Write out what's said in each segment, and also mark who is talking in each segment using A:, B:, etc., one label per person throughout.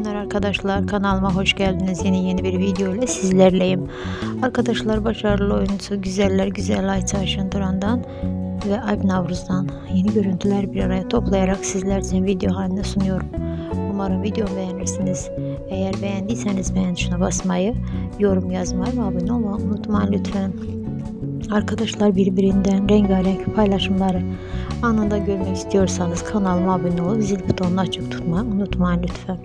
A: günler arkadaşlar. Kanalıma hoş geldiniz. Yeni yeni bir video ile sizlerleyim. Arkadaşlar başarılı oyuncusu Güzeller Güzel Ayça Şındıran'dan ve Alp Navruz'dan yeni görüntüler bir araya toplayarak sizler için video halinde sunuyorum. Umarım videomu beğenirsiniz. Eğer beğendiyseniz beğen tuşuna basmayı, yorum yazmayı ve abone olmayı unutmayın lütfen. Arkadaşlar birbirinden rengarenk paylaşımları anında görmek istiyorsanız kanalıma abone olup zil butonunu açık tutmayı unutmayın lütfen.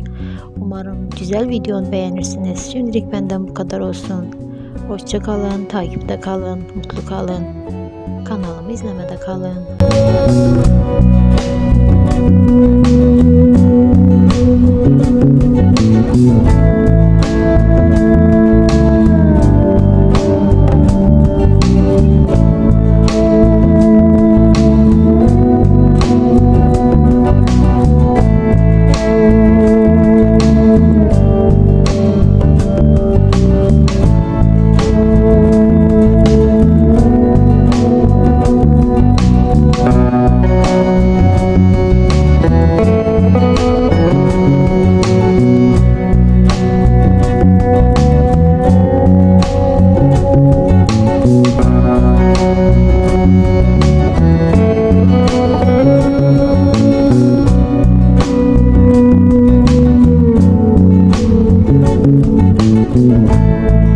A: Umarım güzel videonu beğenirsiniz. Şimdilik benden bu kadar olsun. Hoşça kalın, takipte kalın, mutlu kalın. Kanalımı izlemede kalın.
B: Música